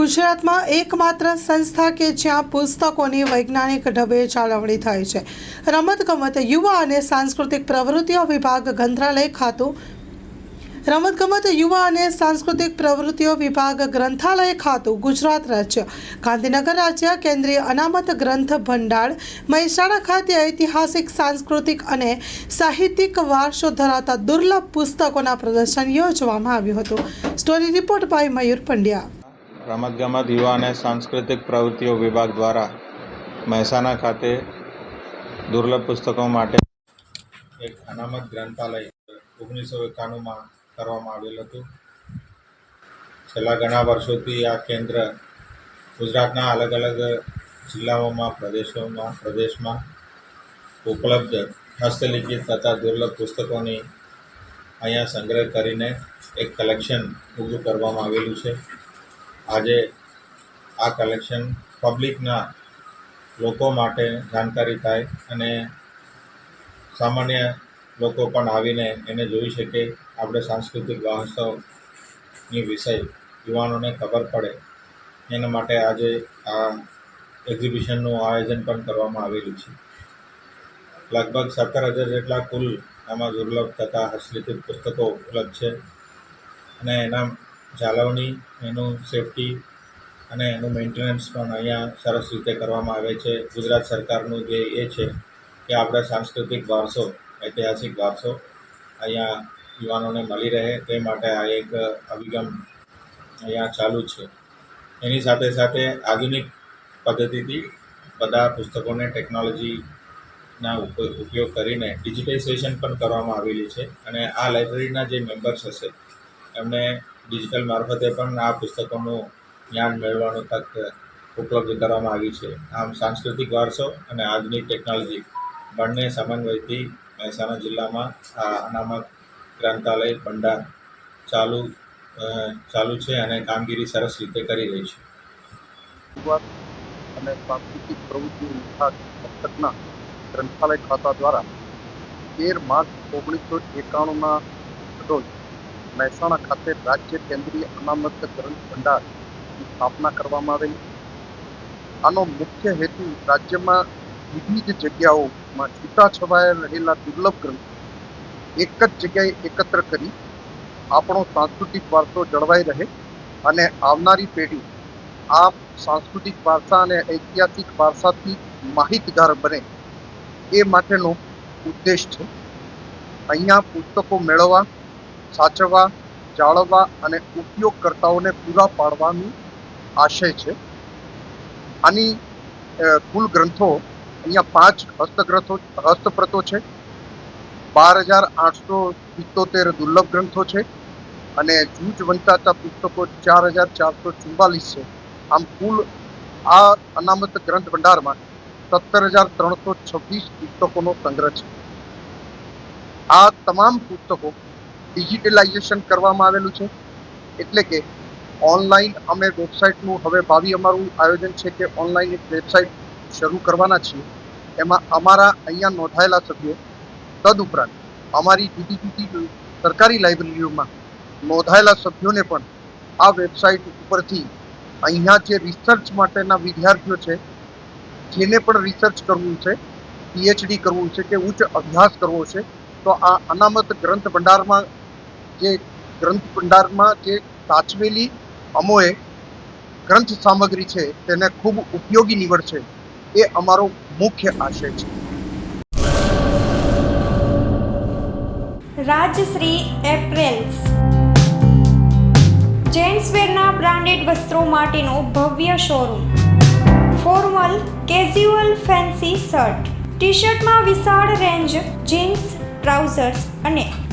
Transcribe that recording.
ગુજરાતમાં એકમાત્ર સંસ્થા કે જ્યાં પુસ્તકોની વૈજ્ઞાનિક ઢબે જાળવણી થાય છે. રમતગમત, યુવા અને સાંસ્કૃતિક પ્રવૃત્તિઓ વિભાગ ગ્રંથાલય ખાતું રમતગમત, યુવા અને સાંસ્કૃતિક પ્રવૃત્તિઓ વિભાગ ગ્રંથાલય ખાતું ગુજરાત રાજ્ય. ગાંધીનગર રાજ્ય કેન્દ્રીય અનામત ગ્રંથ ભંડાર મહેસાણા ખાતે ઐતિહાસિક, સાંસ્કૃતિક અને સાહિત્યિક વારસો ધરાવતા દુર્લભ પુસ્તકોના પ્રદર્શન યોજવામાં આવ્યું હતું. Story report by Mayur Pandya. રમતગમત, યુવા અને સાંસ્કૃતિક પ્રવૃત્તિઓ વિભાગ દ્વારા મહેસાણા ખાતે દુર્લભ પુસ્તકો માટે એક અનામત ગ્રંથાલય ઓગણીસો એકાણુંમાં કરવામાં આવેલ હતું. છેલ્લા ઘણા વર્ષોથી આ કેન્દ્ર ગુજરાતના અલગ અલગ જિલ્લાઓમાં, પ્રદેશોમાં, પ્રદેશમાં ઉપલબ્ધ હસ્તલિખિત તથા દુર્લભ પુસ્તકોની અહીંયા સંગ્રહ કરીને એક કલેક્શન ઊભું કરવામાં આવેલું છે. આજે આ કલેક્શન પબ્લિકના લોકો માટે જાણકારી થાય અને સામાન્ય લોકો પણ આવીને એને જોઈ શકે આપણે સાંસ્કૃતિક વારસોની વિષય યુવાનોને ખબર પડે. એના માટે આજે આ એક્ઝિબિશનનું આયોજન પણ કરવામાં આવેલું છે. લગભગ સત્તર હજાર જેટલા કુલ આમાં દુર્લભ તથા હસ્તલિખિત પુસ્તકો ઉપલબ્ધ છે અને એના જાળવણી એનું સેફટી અને એનું મેન્ટેનન્સ પણ અહીંયા સરસ રીતે કરવામાં આવે છે. ગુજરાત સરકારનું જે એ છે કે આપણા સાંસ્કૃતિક વારસો, ઐતિહાસિક વારસો અહીંયા યુવાનોને મળી રહે. તે માટે આ એક અભિગમ અહીંયા ચાલુ છે. એની સાથે સાથે આધુનિક પદ્ધતિથી બધા પુસ્તકોને ટેકનોલોજીના ઉપ- ઉપયોગ કરીને ડિજિટાઇઝેશન પણ કરવામાં આવેલી છે અને આ લાઇબ્રેરીના જે મેમ્બર્સ હશે એમને ડિજિટલ મારફતે પણ આ પુસ્તકોનું જ્ઞાન મેળવવાનું તક ઉપલબ્ધ કરવામાં આવી છે. આમ સાંસ્કૃતિક વારસો અને આધુનિક ટેકનોલોજી બંને સમન્વયથી મહેસાણા જિલ્લામાં આ અનામત ગ્રંથાલય ભંડાર ચાલુ ચાલુ છે અને કામગીરી સરસ રીતે કરી રહી છે. અને સાંસ્કૃતિક પ્રવૃત્તિ વિભાગ મસ્તકના ગ્રંથાલય ખાતા દ્વારા તેર માર્ચ ઓગણીસો એકાણુંના રોજ મહેસાણા ખાતે રાજ્ય કેન્દ્રીય અનામત ગ્રંથ ભંડારની સ્થાપના કરવામાં આવેલી. આનો મુખ્ય હેતુ રાજ્યમાં વિવિધ જગ્યાઓમાં છૂટાછવાયા રહેલા દુર્લભ ગ્રંથ એક જ જગ્યાએ એકત્ર કરી આપણો સાંસ્કૃતિક વારસો જળવાઈ રહે અને આવનારી પેઢી આ સાંસ્કૃતિક વારસા અને ઐતિહાસિક વારસાથી માહિતગાર બને એ માટેનો ઉદ્દેશ છે. અહીંયા પુસ્તકો મેળવવા સાચવવા, જાળવવા અને ઉપયોગકર્તાઓને પૂરા પાડવાનું આશય છે. આની કુલ ગ્રંથો અહીંયા પાંચ હસ્તગ્રંથો, હસ્તપ્રતો છે. બાર હજાર આઠસો સિત્તોતેર દુર્લભ ગ્રંથો છે અને જૂજ વંચાતા પુસ્તકો ચાર હજાર ચારસો ચુમ્બાલીસ છે. આમ કુલ આ અનામત ગ્રંથ ભંડારમાં સત્તર હજાર ત્રણસો છવ્વીસ પુસ્તકોનો સંગ્રહ છે. આ તમામ પુસ્તકો ડિજિટલાઇઝેશન કરવામાં આવેલું છે. એટલે કે ઓનલાઈન અમે વેબસાઇટનું હવે ભાવિ અમારું આયોજન છે કે ઓનલાઈન એક વેબસાઇટ શરૂ કરવાના છીએ. એમાં અમારા અહીંયા નોંધાયેલા સભ્યો તદુપરાંત અમારી જુદી જુદી સરકારી લાઇબ્રેરીઓમાં નોંધાયેલા સભ્યોને પણ આ વેબસાઇટ ઉપરથી અહીંયા જે રિસર્ચ માટેના વિદ્યાર્થીઓ છે, જેને પણ રિસર્ચ કરવું છે પીએચડી કરવું છે કે ઉચ્ચ અભ્યાસ કરવો છે, તો આ અનામત ગ્રંથ ભંડારમાં જે ગ્રંથ ભંડારમાં જે સાચવેલી અમોએ ગ્રંથ સામગ્રી છે, તેને ખૂબ ઉપયોગી નીવડશે એ અમારો મુખ્ય આશય છે. રાજશ્રી એપ્રેલ્સ. જેન્ટ્સવેરના બ્રાન્ડેડ વસ્ત્રો માટેનો ભવ્ય showroom. Formal casual fancy shirt. T શર્ટમાં વિશાળ રેન્જ જીન્સ, ટ્રાઉઝર્સ અને